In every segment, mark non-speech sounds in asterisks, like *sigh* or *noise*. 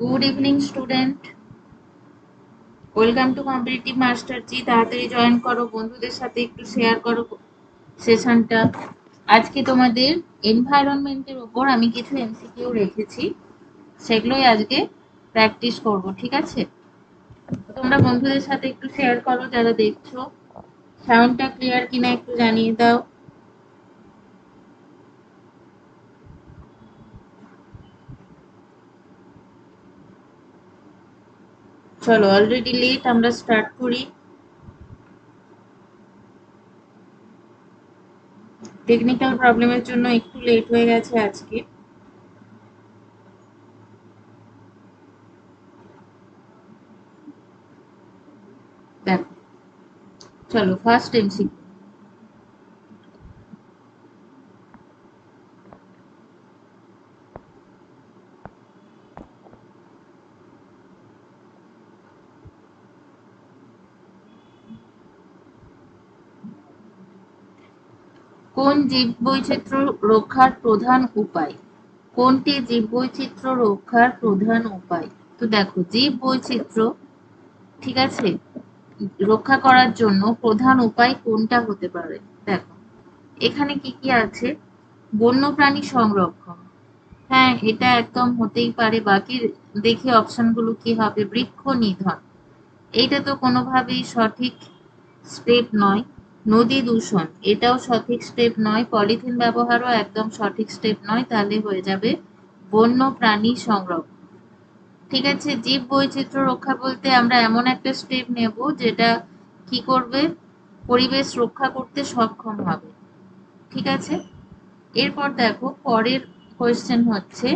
Good evening student welcome to competitive master ji তাড়াতাড়ি join করো, বন্ধুদের সাথে একটু শেয়ার করো সেশনটা আজকে তোমাদের এনভায়রনমেন্টের ওপর আমি কিছু এমসিকিউ রেখেছি, সেগুলোই আজকে প্র্যাকটিস করব, ঠিক আছে? তোমরা বন্ধুদের সাথে একটু শেয়ার করো, যারা দেখছ। সাউন্ডটা ক্লিয়ার কিনা একটু জানিয়ে দাও। চলো অলরেডি লেট আমরা স্টার্ট করি। টেকনিক্যাল প্রবলেমের জন্য একটু লেট হয়ে গেছে আজকে। দেখো, চলো ফার্স্ট এমসিকিউ কোন জীববৈচিত্র্য রক্ষার প্রধান উপায়? কোনটি জীববৈচিত্র্য রক্ষার প্রধান উপায়? তো দেখো জীব বৈচিত্র্য ঠিক আছে? রক্ষা করার জন্য প্রধান উপায় কোনটা হতে পারে? দেখো, এখানে কি কি আছে? বন্যপ্রাণী সংরক্ষণ। হ্যাঁ এটা একদম হতেই পারে। বাকি দেখি অপশনগুলো কি হবে। বৃক্ষ নিধন। এইটা তো কোনোভাবেই সঠিক স্টেপ নয়। নদী দূষণ, এটাও সঠিক স্টেপ নয়। পলিথিন ব্যবহারও একদম সঠিক স্টেপ নয়, তাহলে হয়ে যাবে বন্য প্রাণী সংরক্ষণ। ঠিক আছে, জীব বৈচিত্র্য রক্ষা বলতে আমরা এমন একটা স্টেপ নেব যেটা কি করবে? পরিবেশ রক্ষা করতে সক্ষম হবে। ঠিক আছে? এরপর দেখো, পরের কোয়েশ্চেন হচ্ছে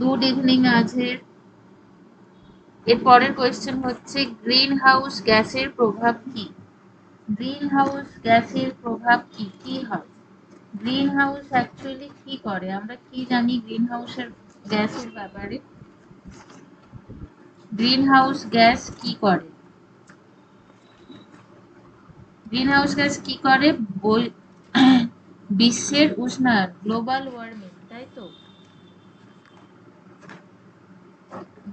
গুড ইভিনিং আজের এর পরের কোয়েশ্চেন হচ্ছে গ্রিন হাউস গ্যাসের প্রভাব কি? গ্রিন হাউস গ্যাসের প্রভাব কি? কি হয়? গ্রিন হাউস অ্যাকচুয়ালি কি করে? আমরা কি জানি গ্রিন হাউসের গ্যাসের ব্যাপারে? গ্রিন হাউস গ্যাস কি করে? গ্রিন হাউস গ্যাস কি করে? *coughs* বিশ্বের উষ্ণায়ন গ্লোবাল ওয়ার্মিং তাই তো?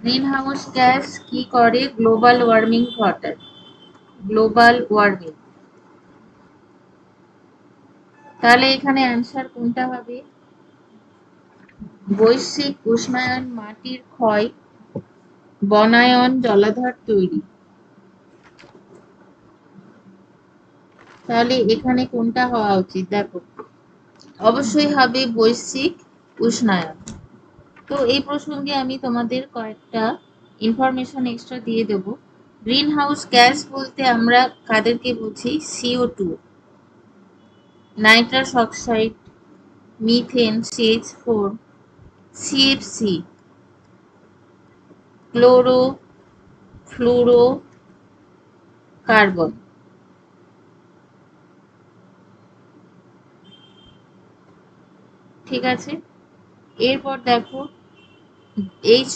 গ্রিন হাউস গ্যাস কি করে গ্লোবাল ওয়ার্মিং ঘটায় গ্লোবাল ওয়ার্মিং। তাহলে এখানে অ্যান্সার কোনটা হবে? বৈশ্বিক উষ্ণায়ন মাটির ক্ষয়, বনায়ন জলাধার তৈরি। তাহলে এখানে কোনটা হওয়া উচিত? দেখো, অবশ্যই হবে বৈশ্বিক উষ্ণায়ন। তো এই প্রসঙ্গে আমি তোমাদের কয়েকটা ইনফরমেশন এক্সট্রা দিয়ে দেব। গ্রিন হাউস গ্যাস বলতে আমরা কাদেরকে বুঝি? CO two nitrous oxide methane CH four CFC chloro fluoro carbon ঠিক আছে? এরপর দেখো এইচ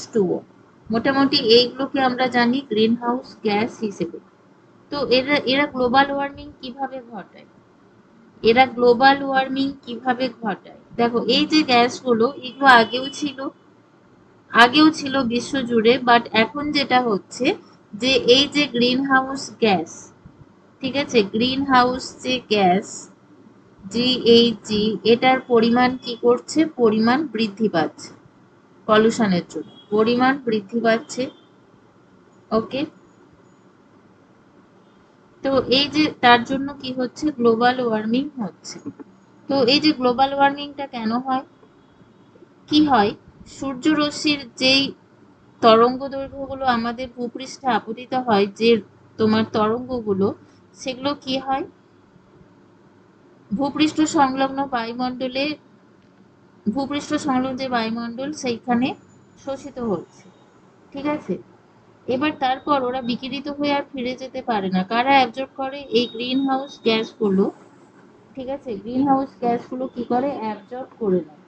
মোটামুটি এইগুলোকে আমরা জানি গ্রিন হাউস গ্যাস হিসেবে। তো এরা এরা গ্লোবাল ওয়ার্মিং কীভাবে ঘটায়? এরা গ্লোবাল ওয়ার্মিং কীভাবে ঘটায়? দেখো, এই যে গ্যাসগুলো, এগুলো আগেও ছিল আগেও ছিল বিশ্বজুড়ে বাট এখন যেটা হচ্ছে যে এই যে গ্রিন হাউস গ্যাস ঠিক আছে? গ্রিন হাউস যে গ্যাস জিএইচজি এটার পরিমাণ কি করছে? পরিমাণ বৃদ্ধি পাচ্ছে। পলিউশনের জন্য পরিমাণ বৃদ্ধি পাচ্ছে। ওকে তো এই যে তার জন্য কি হচ্ছে? গ্লোবাল ওয়ার্মিং হচ্ছে। তো এই যে গ্লোবাল ওয়ার্মিংটা কেন হয়? কি হয়? সূর্যরশ্মির যেই তরঙ্গ দৈর্ঘ্যগুলো আমাদের ভূপৃষ্ঠে আপতিত হয়, যে তোমার তরঙ্গগুলো, সেগুলো কি হয়? ভূপৃষ্ঠ সংলগ্ন বায়ুমণ্ডলে ভূপৃষ্ঠ সংলগ্ন যে বায়ুমণ্ডল সেইখানে শোষিত হচ্ছে। ঠিক আছে? এবার তারপর ওরা বিকিরিত হয়ে আর ফিরে যেতে পারে না। কারা অ্যাবজর্ব করে? এই গ্রিন হাউস গ্যাসগুলো ঠিক আছে? গ্রিন হাউস গ্যাসগুলো কি করে? অ্যাবজর্ব করে নেয়।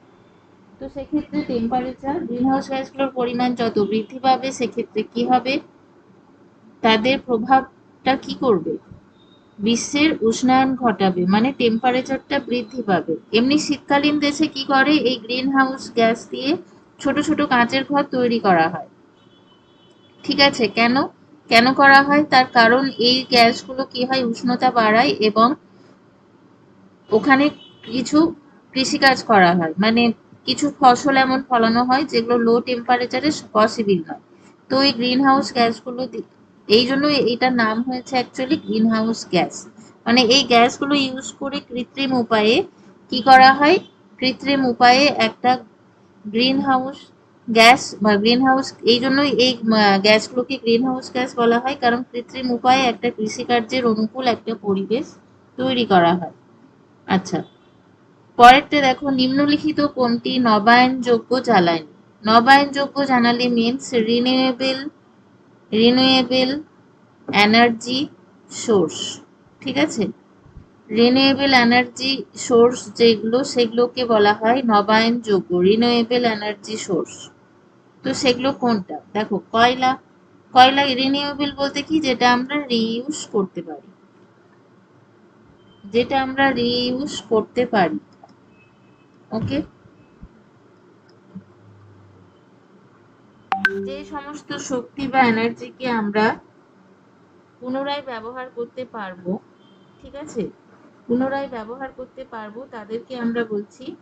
তো সেক্ষেত্রে টেম্পারেচার গ্রিন হাউস গ্যাসগুলোর পরিমাণ যত বৃদ্ধি পাবে, সেক্ষেত্রে কি হবে? তাদের প্রভাবটা কি করবে? বিশ্বের উষ্ণায়ন ঘটাবে মানে টেম্পারেচারটা বৃদ্ধি পাবে। এমনি শীতকালীন দেশে কি করে? এই গ্রিন হাউস গ্যাস দিয়ে ছোট ছোট কাঁচের ঘর তৈরি করা হয়। ঠিক আছে, কেন? কেন করা হয়? তার কারণ এই গ্যাসগুলো কি হয়? উষ্ণতা বাড়ায় এবং ওখানে কিছু কৃষিকাজ করা হয়। মানে কিছু ফসল এমন ফলানো হয় যেগুলো লো টেম্পারেচারে পসিবল নয়। তো এই গ্রিন হাউস গ্যাসগুলো এই জন্য এটার নাম হয়েছে অ্যাকচুয়ালি গ্রিন হাউস গ্যাস মানে এই গ্যাসগুলো ইউজ করে কৃত্রিম উপায়ে কি করা হয়? কৃত্রিম উপায়ে একটা গ্রিন হাউস গ্যাস বা গ্রিন হাউস এই জন্যই এই গ্যাসগুলোকে গ্রিন হাউস গ্যাস বলা হয়। কারণ কৃত্রিম উপায়ে একটা কৃষিকার্যের অনুকূল একটা পরিবেশ তৈরি করা হয়। আচ্ছা পরেরটা দেখো, নিম্নলিখিত কোনটি? নবায়নযোগ্য জ্বালানি। নবায়নযোগ্য জ্বালানি means renewable renewable energy source ঠিক আছে? রিনিউয়েবল এনার্জি সোর্স যেগুলো, সেগুলোকে বলা হয় নবায়নযোগ্য রিনিউয়েবল এনার্জি সোর্স তো সেগুলো কোনটা? দেখো, কয়লা কয়লা রিনিউয়েবল বলতে কি? যেটা আমরা রিইউজ করতে পারি। যেটা আমরা রিইউজ করতে পারি। ওকে যে সমস্ত শক্তি বা এনার্জিকে আমরা পুনরায় ব্যবহার করতে পারব, ঠিক আছে? পুনরায় ব্যবহার করতে পারব, তাদেরকে আমরা বলছি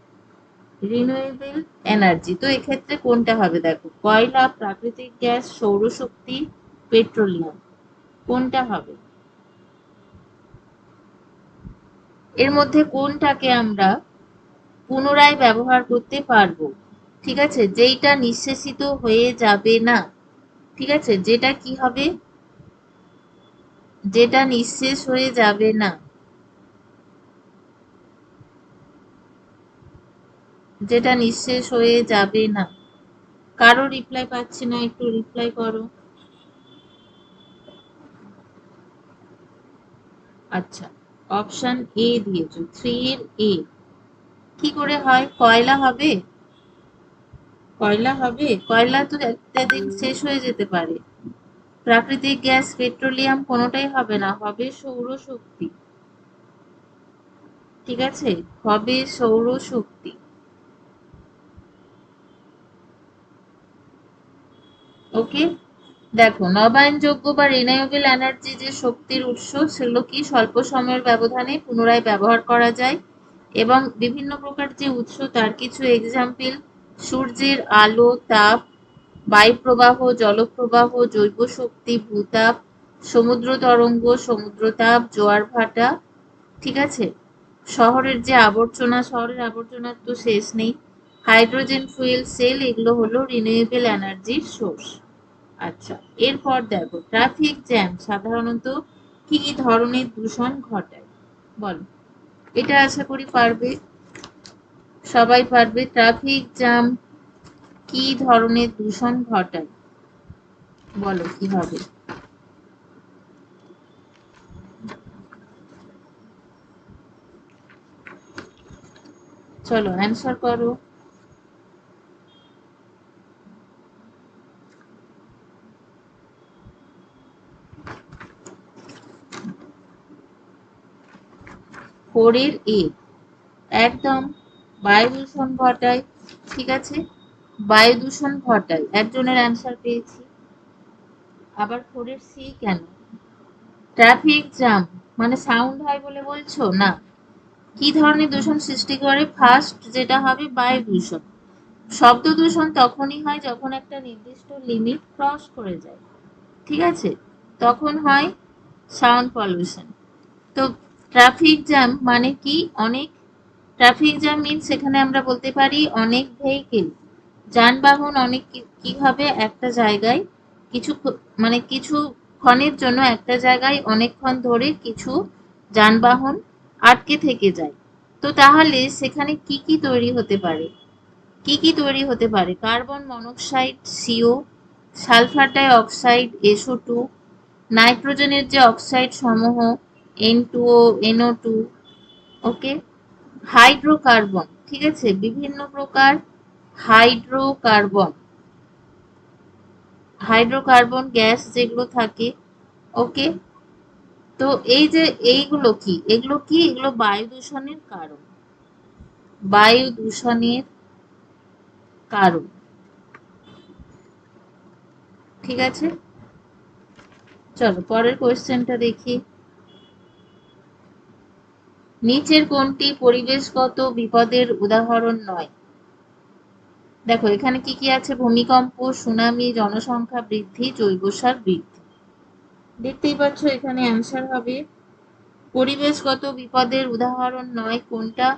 রিনিউয়েবল এনার্জি তো এক্ষেত্রে কোনটা হবে দেখো? কয়লা, প্রাকৃতিক গ্যাস, সৌরশক্তি পেট্রোলিয়াম কোনটা হবে? এর মধ্যে কোনটাকে আমরা পুনরায় ব্যবহার করতে পারব? ঠিক আছে? যেইটা নিঃশেষিত হয়ে যাবে না। ঠিক আছে? যেটা কি হবে? যেটা নিঃশেষ হয়ে যাবে না। যেটা নিঃশেষ হয়ে যাবে না। কারও রিপ্লাই পাচ্ছি না, একটু রিপ্লাই করো। আচ্ছা অপশন এ দিয়েছ থ্রি এর এ কি করে হয়? কয়লা হবে? কয়লা হবে? কয়লা তো একটা দিন শেষ হয়ে যেতে পারে। প্রাকৃতিক গ্যাস, পেট্রোলিয়াম কোনোটাই হবে না, হবে সৌরশক্তি। ঠিক আছে? হবে সৌরশক্তি। ওকে? দেখো, নবায়নযোগ্য বা রিনিউয়েবল এনার্জি যে শক্তির উৎস, সেগুলো কি স্বল্প সময়ের ব্যবধানে পুনরায় ব্যবহার করা যায়? এবং বিভিন্ন প্রকার যে উৎস, তার কিছু এক্সাম্পল সূর্যের আলো, তাপ, বায়ুপ্রবাহ, জলপ্রবাহ জৈব শক্তি ভূতাপ, সমুদ্র তরঙ্গ, সমুদ্রতাপ, জোয়ার ভাটা, ঠিক আছে? শহরের যে আবর্জনা, শহরের আবর্জনার তো শেষ নেই। হাইড্রোজেন, ফুয়েল, সেল, এগুলো হলো রিনিউয়েবল এনার্জির সোর্স আচ্ছা এরপর দেখো ট্রাফিক জ্যাম সাধারণত কি ধরনের দূষণ ঘটায়? বলো। এটা আশা করি পারবে। সবাই পারবে। ট্রাফিক জ্যাম কি ধরনের দূষণ ঘটায়? বলো, কি হবে? চলো অ্যান্সার করো। ফোরের এ, একদম বায়ু দূষণ ঘটায়, ঠিক আছে? বায়ু দূষণ ঘটায়। একজনের অ্যান্সার পেয়েছি। আবার ফোরের সি কেন? ট্রাফিক জ্যাম মানে সাউন্ড হয় বলে বলছো? না। কি ধরনের দূষণ সৃষ্টি করে? ফার্স্ট যেটা হবে বায়ু দূষণ। শব্দ দূষণ তখনই হয় যখন একটা নির্দিষ্ট লিমিট ক্রস করে যায়। ঠিক আছে? তখন হয় সাউন্ড পলিউশন তো ট্রাফিক জ্যাম মানে কি? অনেক ট্রাফিক জ্যাম মিনস সেখানে আমরা বলতে পারি অনেক ভেহিকেল যানবাহন অনেক কি- কীভাবে একটা জায়গায়, কিছু মানে কিছু ক্ষণের জন্য একটা জায়গায় অনেকক্ষণ ধরে কিছু যানবাহন আটকে থেকে যায়। তো তাহলে সেখানে কি কি তৈরি হতে পারে? কি কি তৈরি হতে পারে? Carbon monoxide CO sulphur dioxide SO two নাইট্রোজেনের যে অক্সাইড সমূহ N two O NO two okay hydrocarbon, ঠিক আছে? বিভিন্ন প্রকার হাইড্রোকার্বন। হাইড্রোকার্বন, গ্যাস যেগুলো থাকে, ওকে? তো এই যে এইগুলো কি? এগুলো কি? এগুলো বায়ু দূষণের কারণ। বায়ু দূষণের কারণ। ঠিক আছে? চলো, পরের কোয়েশ্চেনটা দেখি। নিচের কোনটি পরিবেশগত বিপদের উদাহরণ নয়। দেখো, এখানে কি কি আছে? ভূমিকম্প, সুনামি, জনসংখ্যা বৃদ্ধি, জৈব সার বৃদ্ধি। দেখতেই পাচ্ছ, এখানে অ্যান্সার হবে, পরিবেশগত বিপদের উদাহরণ নয় কোনটা?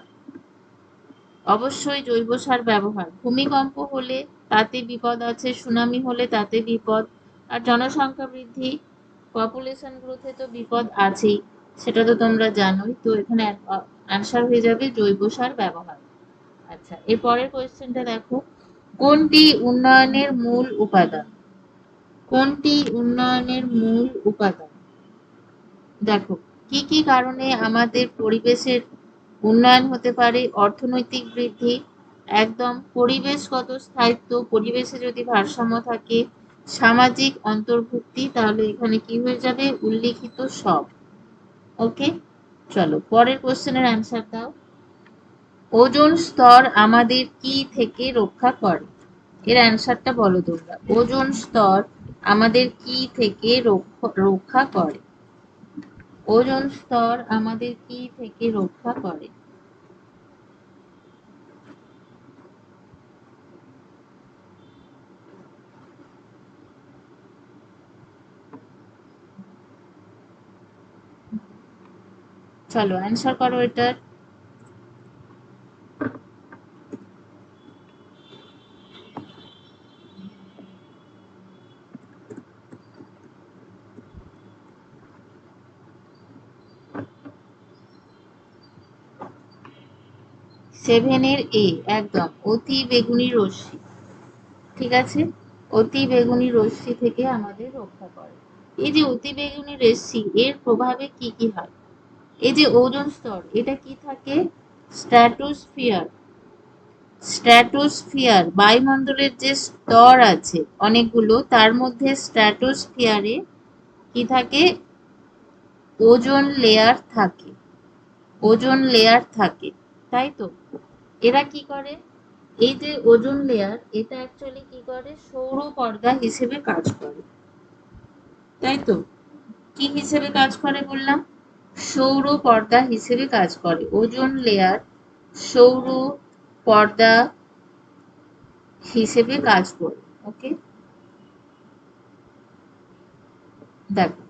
অবশ্যই জৈব সার ব্যবহার। ভূমিকম্প হলে তাতে বিপদ আছে, সুনামি হলে তাতে বিপদ, আর জনসংখ্যা বৃদ্ধি পপুলেশন গ্রোথে তো বিপদ আছেই। সেটা তো তোমরা জানোই। তো এখানে অ্যান্সার হয়ে যাবে জৈব সার ব্যবহার। আচ্ছা এর পরের কোয়েশ্চেনটা দেখো। কোনটি উন্নয়নের মূল উপাদান? কোনটি উন্নয়নের মূল উপাদান? দেখো, কি কি কারণে আমাদের পরিবেশের উন্নয়ন হতে পারে? অর্থনৈতিক বৃদ্ধি, একদম পরিবেশগত স্থায়িত্ব, পরিবেশে যদি ভারসাম্য থাকে, সামাজিক অন্তর্ভুক্তি, তাহলে এখানে কি হয়ে যাবে? উল্লিখিত সব। ওকে চলো, পরের কোশ্চেনের অ্যান্সার দাও। ওজোন স্তর আমাদের কি থেকে রক্ষা করে? এর অ্যান্সারটা বলো তোমরা। ওজোন স্তর আমাদের কি থেকে রক্ষা করে? ওজোন স্তর আমাদের কি থেকে রক্ষা করে? চলো অ্যান্সার করো এটার। সেভেনের এ একদম, অতি বেগুনি রশ্মি। ঠিক আছে? অতি বেগুনি রশ্মি থেকে আমাদের রক্ষা করে। এই যে অতি বেগুনি রশ্মি, এর প্রভাবে কি কি হয়? এই যে ওজন স্তর, এটা কি থাকে? স্ট্র্যাটোস্ফিয়ার স্ট্র্যাটোস্ফিয়ার বায়ুমণ্ডলের যে স্তর আছে অনেকগুলো, তার মধ্যে স্ট্র্যাটোস্ফিয়ারে কি থাকে? ওজন লেয়ার থাকে। ওজন লেয়ার থাকে, তাই তো? এরা কি করে? এই যে ওজন লেয়ার এটা অ্যাকচুয়ালি কি করে? সৌর পর্দা হিসেবে কাজ করে। তাই তো? কি হিসেবে কাজ করে বললাম? সৌর পর্দা হিসেবে কাজ করে। ওজন লেয়ার সৌর পর্দা হিসেবে কাজ করে ওকে দেখো,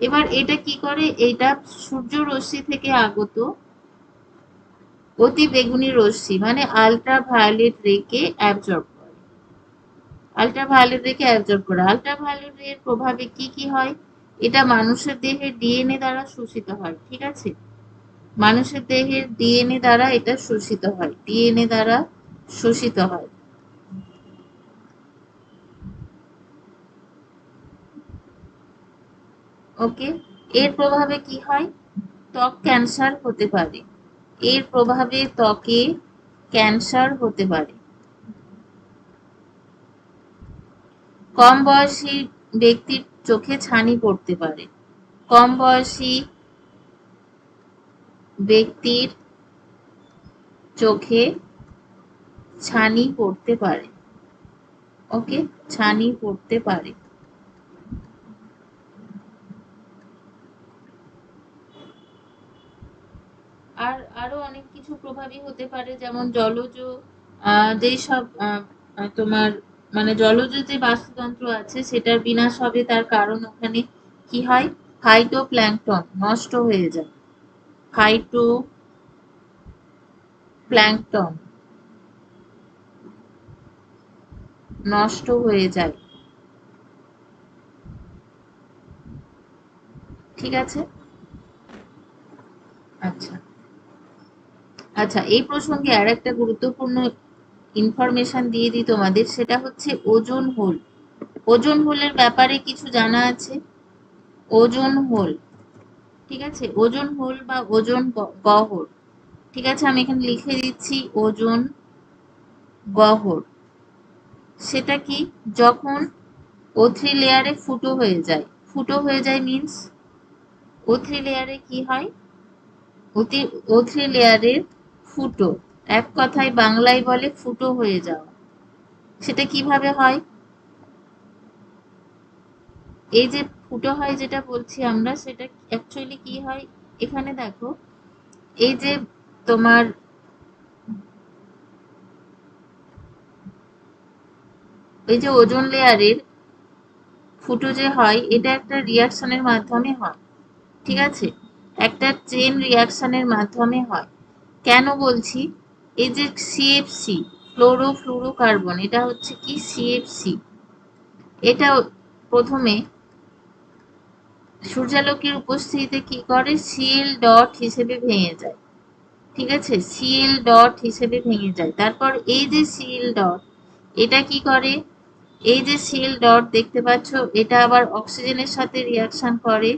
এবার এটা কি করে? এটা সূর্য রশ্মি থেকে আগত, অতি বেগুনি রশ্মি মানে আলট্রা ভায়োলেট রেকে অ্যাবজর্ব করে। আলট্রা ভায়োলেট রেকে অ্যাবজর্ব করে। আলট্রা ভায়োলেট প্রভাবে কি কি হয়? এটা মানুষের দেহের ডিএনএ দ্বারা শোষিত হয়, ঠিক আছে? মানুষের দেহের ডিএনএ দ্বারা এটা শোষিত হয় ডিএনএ দ্বারা শোষিত হয়। ওকে এর প্রভাবে কি হয়? ত্বক ক্যান্সার হতে পারে। এর প্রভাবে ত্বকে ক্যান্সার হতে পারে। কম বয়সী ব্যক্তির চোখে ছানি পড়তে পারে। কম বয়সী ব্যক্তির চোখে ছানি পড়তে পারে। ওকে, ছানি পড়তে পারে। আর আরও অনেক কিছু প্রভাবই হতে পারে, যেমন জলজ যেই সব তোমার মানে জলজ যে বাস্তুতন্ত্র আছে, সেটার বিনাশ হবে তার কারণ ওখানে কি হয়? ফাইটো প্ল্যাংটন নষ্ট হয়ে যায়। ফাইটো প্ল্যাংটন নষ্ট হয়ে যায়। ঠিক আছে? আচ্ছা। আচ্ছা এই প্রসঙ্গে আর একটা গুরুত্বপূর্ণ ইনফরমেশন দিয়ে দিই তোমাদের, সেটা হচ্ছে ওজন হোল। ওজন হোলের ব্যাপারে কিছু জানা আছে? ওজন হোল, ঠিক আছে? ওজন হোল বা ওজন গহর ঠিক আছে? আমি এখানে লিখে দিচ্ছি ওজন গহর সেটা কি? যখন ও থ্রি লেয়ারে ফুটো হয়ে যায়। ফুটো হয়ে যায় মিন্স ও থ্রি লেয়ারে কি হয়? ও থ্রি লেয়ারের ফুটো। এক কথায় বাংলায় বলে ফুটো হয়ে যাওয়া সেটা কীভাবে হয়? এই যে ফুটো হয় যেটা বলছি আমরা, সেটা অ্যাকচুয়ালি কি হয়? এখানে দেখো, এই যে তোমার এই যে ওজন লেয়ারের ফুটো যে হয়, এটা একটা রিয়াকশনের মাধ্যমে হয়, ঠিক আছে? একটা চেন রিয়াকশনের মাধ্যমে হয়। কেন বলছি? এই যে সিএফসি ফ্লোরোফ্লুরোকার্বন এটা হচ্ছে কি সিএফসি এটা প্রথমে সূর্যালোকের উপস্থিতিতে কি করে? সিএল ডট হিসেবে ভেঙে যায়। ঠিক আছে? সিএল ডট হিসেবে ভেঙে যায়। তারপর এই যে সিএল ডট এটা কি করে? এই যে সিএল ডট দেখতে পাচ্ছ, এটা আবার অক্সিজেনের সাথে রিয়াকশন করে।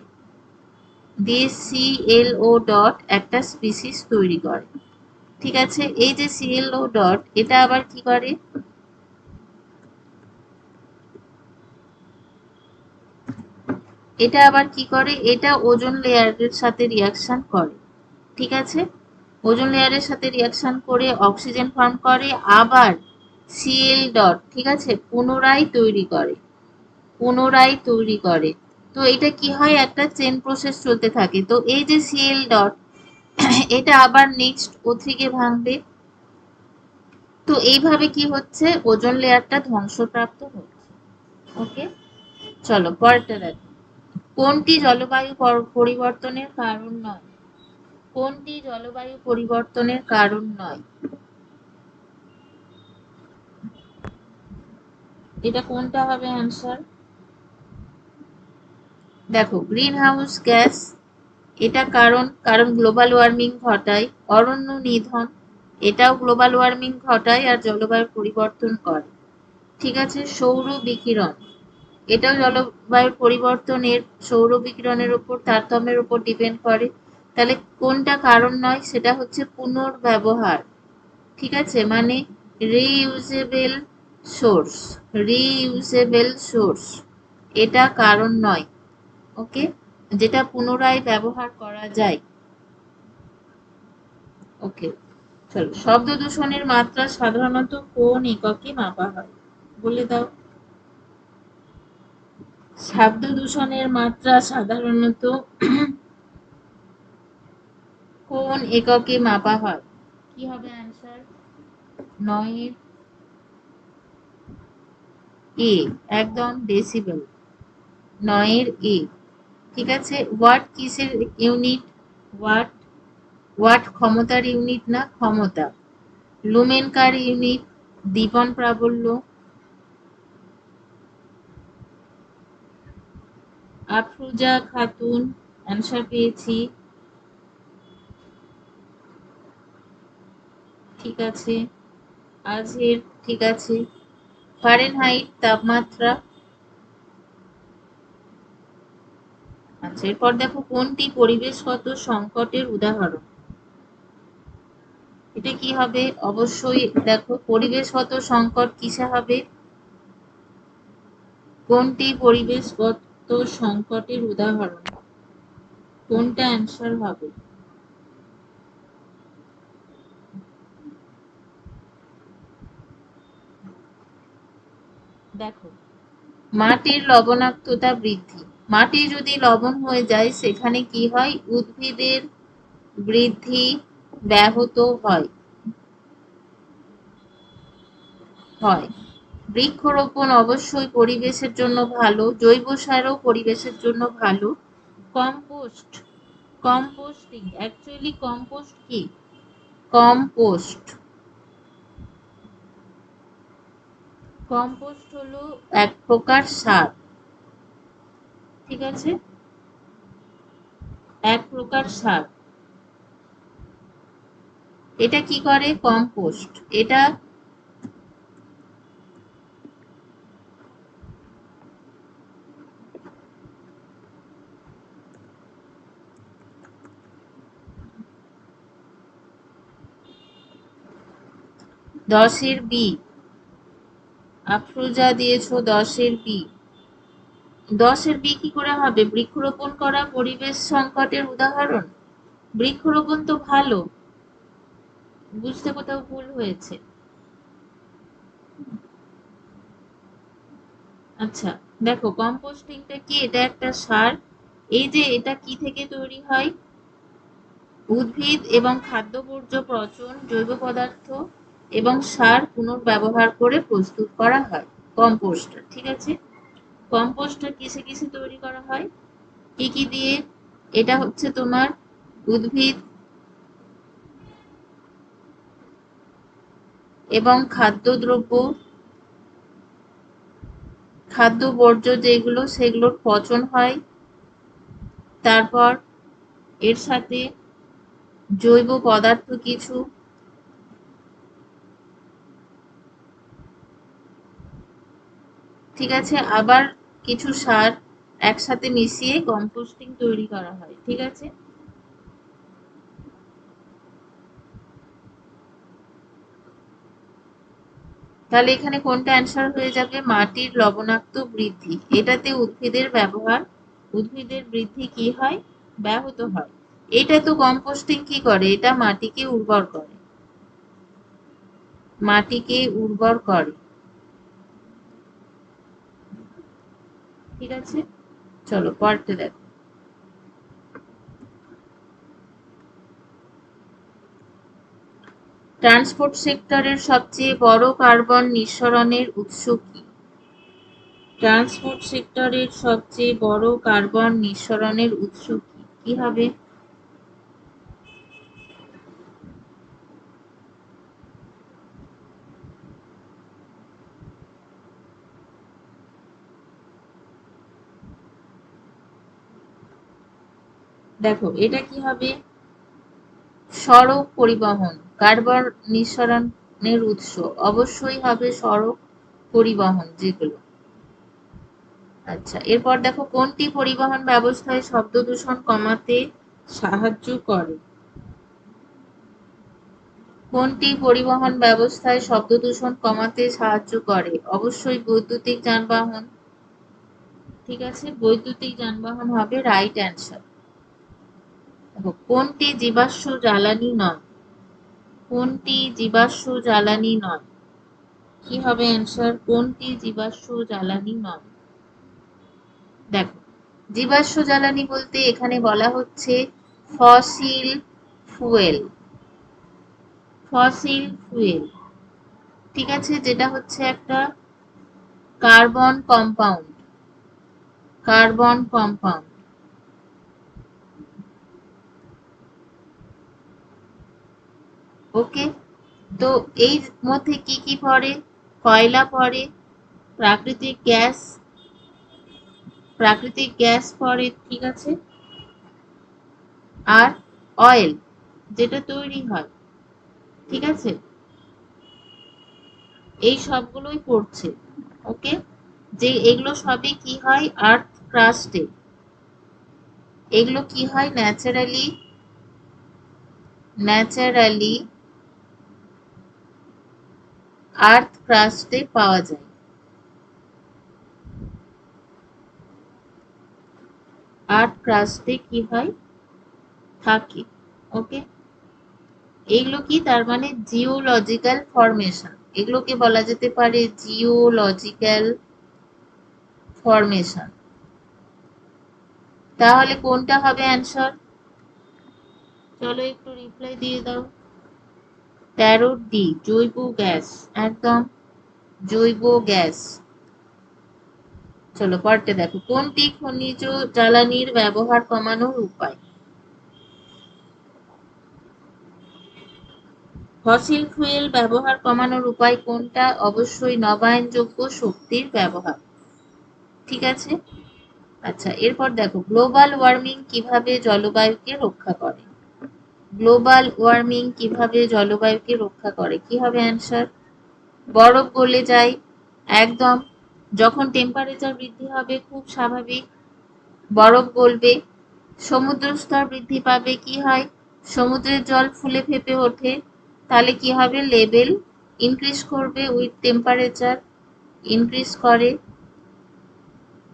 দিয়ে সিএলও ডট একটা স্পিসিস তৈরি করে। ঠিক আছে? এই যে সিএলও ডট এটা আবার কি করে? এটা আবার কি করে? এটা ওজন লেয়ারের সাথে রিয়াকশন করে, ঠিক আছে? ওজন লেয়ারের সাথে রিয়াকশন করে অক্সিজেন ফর্ম করে, আবার সিএল ডট ঠিক আছে? পুনরায় তৈরি করে, পুনরায় তৈরি করে। তো এটা কি হয়? একটা চেন প্রসেস চলতে থাকে। তো এই যে সিএল ডট এটা আবার নেক্সট ও থেকে ভাঙবে। তো এইভাবে কি হচ্ছে? ওজন লেয়ারটা ধ্বংসপ্রাপ্ত হচ্ছে। ওকে চলো, পরেরটা দেখো। কোনটি জলবায়ু পরিবর্তনের কারণ নয়? কোনটি জলবায়ু পরিবর্তনের কারণ নয়? এটা কোনটা হবে অ্যান্সার দেখো গ্রিন হাউস গ্যাস এটা কারণ কারণ গ্লোবাল ওয়ার্মিং ঘটায় অরণ্য নিধন, এটাও গ্লোবাল ওয়ার্মিং ঘটায় আর জলবায়ু পরিবর্তন করে। ঠিক আছে, সৌর বিকিরণ, এটাও জলবায়ুর পরিবর্তনের, সৌর বিকিরণের উপর, তারতম্যের উপর ডিপেন্ড করে। তাহলে কোনটা কারণ নয়, সেটা হচ্ছে পুনর্ব্যবহার। ঠিক আছে মানে রিইউজেবল সোর্স রিইউজেবল সোর্স এটা কারণ নয় ওকে যেটা পুনরায় ব্যবহার করা যায়। ওকে চলো। শব্দ দূষণের মাত্রা সাধারণত কোন এককে মাপা হয়? বলে দাও। শব্দ দূষণের মাত্রা সাধারণত কোন এককে মাপা হয়? কি হবে অ্যান্সার নয়ের। এ একদম ডেসিবেল নয়ের এ ঠিক আছে? ওয়াট কিসের ইউনিট ওয়াট ওয়াট ক্ষমতার ইউনিট না ক্ষমতা? লুমেন কার ইউনিট দীপন প্রাবল্য। আফরুজা খাতুন অ্যান্সার পেয়েছি। ঠিক আছে। আজের ঠিক আছে। ফারেনহাইট তাপমাত্রা। আচ্ছা এরপর দেখো কোনটি পরিবেশগত সংকটের উদাহরণ? এটা কি হবে? অবশ্যই দেখো পরিবেশগত সংকট কিসে হবে? কোনটি পরিবেশগত সংকটের উদাহরণ? কোনটা অ্যান্সার হবে? দেখো, মাটির লবণাক্ততা বৃদ্ধি। মাটি যদি লবণ হয়ে যায়, সেখানে কি হয়? উদ্ভিদের বৃদ্ধি ব্যাহত হয়। হয়। বৃক্ষরোপণ অবশ্যই পরিবেশের জন্য ভালো, জৈব সারও পরিবেশের জন্য ভালো। কম্পোস্ট। কম্পোস্টিং। অ্যাকচুয়ালি কম্পোস্ট কি? কম্পোস্ট। কম্পোস্ট হলো এক প্রকার সার। গেছে? এক প্রকার সার। এটা কি করে? কম্পোস্ট। এটা দশের বি। আফরোজা দিয়েছ দশের বি। দশের বি কি করে হবে? বৃক্ষরোপণ করা পরিবেশ সংকটের উদাহরণ? বৃক্ষরোপণ তো ভালো। বুঝতে কোথাও ভুল হয়েছে। আচ্ছা দেখো, কম্পোস্টিংটা কি? এটা একটা সার। এই যে এটা কি থেকে তৈরি হয়? উদ্ভিদ এবং খাদ্য বর্জ্য পচন, জৈব পদার্থ এবং সার পুনর্ব্যবহার করে প্রস্তুত করা হয়। কম্পোস্টার ঠিক আছে? কম্পোস্টার কিসে কিসে তৈরি করা হয়? কি কি দিয়ে? এটা হচ্ছে তোমার উদ্ভিদ এবং খাদ্যদ্রব্য। খাদ্য বর্জ্য যেগুলো, সেগুলোর পচন হয়। তারপর এর সাথে জৈব পদার্থ কিছু। ঠিক আছে? আবার কিছু সার একসাথে মিশিয়ে কম্পোস্টিং তৈরি করা হয়, ঠিক আছে? তাহলে এখানে কোনটা অ্যান্সার হয়ে যাবে? মাটির লবণাক্ত বৃদ্ধি। এটাতে উদ্ভিদের ব্যবহার, উদ্ভিদের বৃদ্ধি কি হয়? ব্যাহত হয়। এটা তো কম্পোস্টিং কি করে? এটা মাটিকে উর্বর করে। মাটিকে উর্বর করে। ঠিক আছে? চলো পড়তে দেখো। ট্রান্সপোর্ট সেক্টরের সবচেয়ে বড় কার্বন নিঃসরণের উৎস কি? ট্রান্সপোর্ট সেক্টরের সবচেয়ে বড় কার্বন নিঃসরণের উৎস কি? কি হবে? দেখো, এটা কি হবে? সড়ক পরিবহন কার্বন নিঃসরণের উৎস, অবশ্যই হবে সড়ক পরিবহন যেগুলো। আচ্ছা এরপর দেখো, কোনটি পরিবহন ব্যবস্থায় শব্দ দূষণ কমাতে সাহায্য করে? কোনটি পরিবহন ব্যবস্থায় শব্দ দূষণ কমাতে সাহায্য করে? অবশ্যই বৈদ্যুতিক যানবাহন, ঠিক আছে? বৈদ্যুতিক যানবাহন হবে রাইট অ্যান্সার কোনটি জীবাশ্ম জ্বালানি নয়? কোনটি জীবাশ্ম জ্বালানি নয়? কি হবে অ্যান্সার কোনটি জীবাশ্ম জ্বালানি নয়? দেখো, জীবাশ্ম জ্বালানি বলতে এখানে বলা হচ্ছে ফসিল ফুয়েল। Fossil fuel. ঠিক আছে, যেটা হচ্ছে একটা carbon compound. Carbon compound. Okay? তো এই মধ্যে কি কি পড়ে? কয়লা পড়ে? প্রাকৃতিক গ্যাস? প্রাকৃতিক গ্যাস পড়ে, ঠিক আছে? আর অয়েল, যেটা তৈরি হয়, ঠিক আছে? এই সবগুলোই পড়ছে, ওকে? যে এগুলো সবই কি হয়? আর্থ ক্রাস্টে। এগুলো কি হয়? ন্যাচারালি ন্যাচারালি আর্থ ক্রাস্টে পাওয়া যায়। আর্থ ক্রাস্টে কি হয়? থাকে, ওকে? এগুলো কি? তার মানে জিওলজিক্যাল ফরমেশন। এগুলোকে বলা যেতে পারে জিওলজিক্যাল ফরমেশন। তাহলে কোনটা হবে অ্যান্সার? চলো একটু রিপ্লাই দিয়ে দাও। তেরো ডি জৈব গ্যাস, একদম জৈব গ্যাস। চলো পরটা দেখো, কোনটি খনিজ জ্বালানির ব্যবহার কমানোর উপায়? ফসিল ফুয়েল ব্যবহার কমানোর উপায় কোনটা? অবশ্যই নবায়নযোগ্য শক্তির ব্যবহার। ঠিক আছে? আচ্ছা এরপর দেখো, গ্লোবাল ওয়ার্মিং কীভাবে জলবায়ুকে রক্ষা করে? গ্লোবাল ওয়ার্মিং কীভাবে জলবায়ুকে রক্ষা করে? কি হবে অ্যান্সার? বরফ গলে যায়, একদম। যখন টেম্পারেচার বৃদ্ধি হবে, খুব স্বাভাবিক। বরফ গলবে সমুদ্র স্তর বৃদ্ধি পাবে। কি হয়? সমুদ্রের জল ফুলে ফেপে ওঠে। তাহলে কি হবে? লেভেল ইনক্রিজ করবে উইথ টেম্পারেচার ইনক্রিজ করে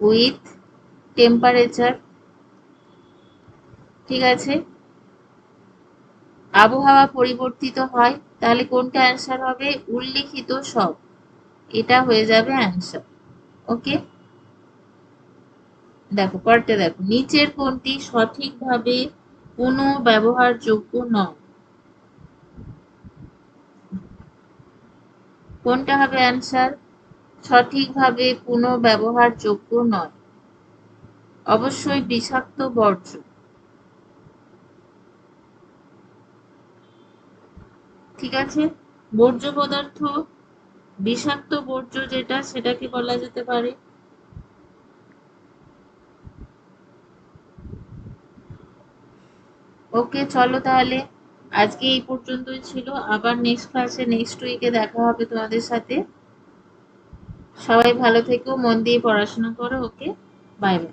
উইথ টেম্পারেচার ঠিক আছে? আবহাওয়া পরিবর্তিত হয়, তাহলে কোনটা অ্যান্সার হবে? উল্লিখিত সব। এটা হয়ে যাবে অ্যান্সার ওকে দেখো পরটা দেখো। নিচের কোনটি সঠিকভাবে পুনঃ ব্যবহারযোগ্য নয়? কোনটা হবে অ্যান্সার সঠিকভাবে পুনঃ ব্যবহারযোগ্য নয়। অবশ্যই বিষাক্ত বর্জ্য। ঠিক আছে? বর্জ্য পদার্থ, বিষাক্ত বর্জ্য যেটা, সেটাকে বলা যেতে পারে। ওকে, চলো তাহলে। আজকে এই পর্যন্তই ছিল। আবার নেক্সট ক্লাসে নেক্সট উইকে দেখা হবে তোমাদের সাথে। সবাই ভালো থেকো, মন দিয়ে পড়াশোনা করো, ওকে? Bye bye